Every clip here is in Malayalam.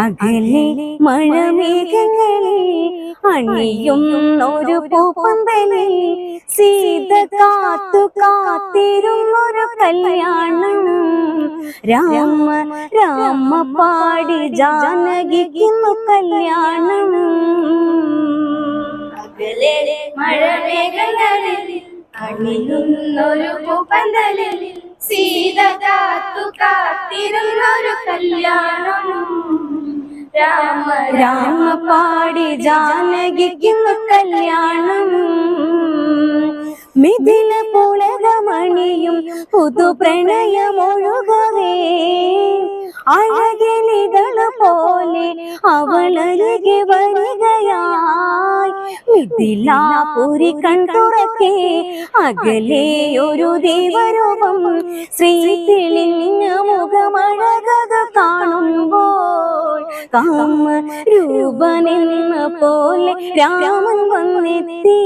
അകലെ മഴമേഘങ്ങളിൽ അണിയും ഒരു പൂപ്പന്തലിൽ സീത കാത്തു ഒരു കല്യാണം. രാമ രാമ പാടി ജാനകിക്കുന്നു കല്യാണം. അകലെ മഴമേഘങ്ങളിൽ അണിയുന്നൊരു പൂപ്പന്തലിൽ സീത കാത്തു കാത്തിരുന്നൊരു കല്യാണം. രാമ രാമ പാടി ജാനകിക്കുന്നു കല്യാണം. മിഥില പുളകമണിയും പുതു പ്രണയമൊഴുകവേ അഴകിളികൾ പോലെ അവളരികെ വരികയായി. മിഥിലാപുരി കൺതുറക്കെ അകലെ ഒരു ദേവരൂപം ശ്രീ തെളിഞ്ഞ മുഖമഴകത് കാണുമ്പോൾ കാമ രൂപനെന്ന പോലെ രാമൻ വന്നെത്തി.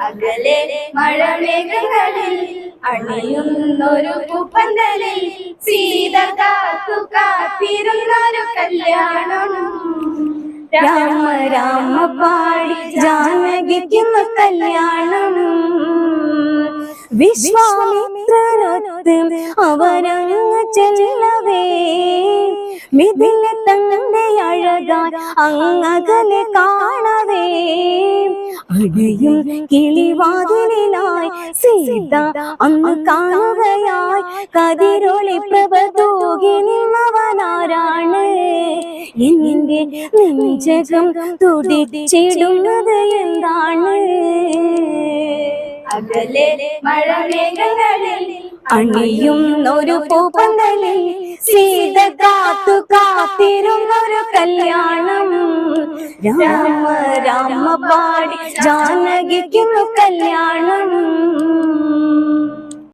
അകലെ മഴമേഘങ്ങളിൽ അണിയുന്നൊരു പൂപ്പന്തലിൽ സീത കാത്തു കാത്തിരുന്നൊരു കല്യാണം. രാമ രാമ പാടി ജാനകിക്കുന്ന കല്യാണം. വിശ്വാമിത്രനൊത്ത് അവരങ്ങ് ചെല്ലവേ മിഥില തന്റെ അഴകാൻ അങ്ങകലെ കാണവേ അഴയും കിളിവാതിലായി സീത അന്ന് കാണുകയായി. കതിരൊളി പ്രഭ തൂകി എന്റെ നെഞ്ചകം തുടിച്ചിടുന്നത് എന്താണ്? അകലെ മഴമേഘങ്ങളിൽ അണിയും ഒരു പൂപ്പന്തലിൽ സീത കാത്തു കാത്തിരുന്നൊരു കല്യാണം. രാമ രാമ പാടി ജാനകിക്കുന്നു കല്യാണം.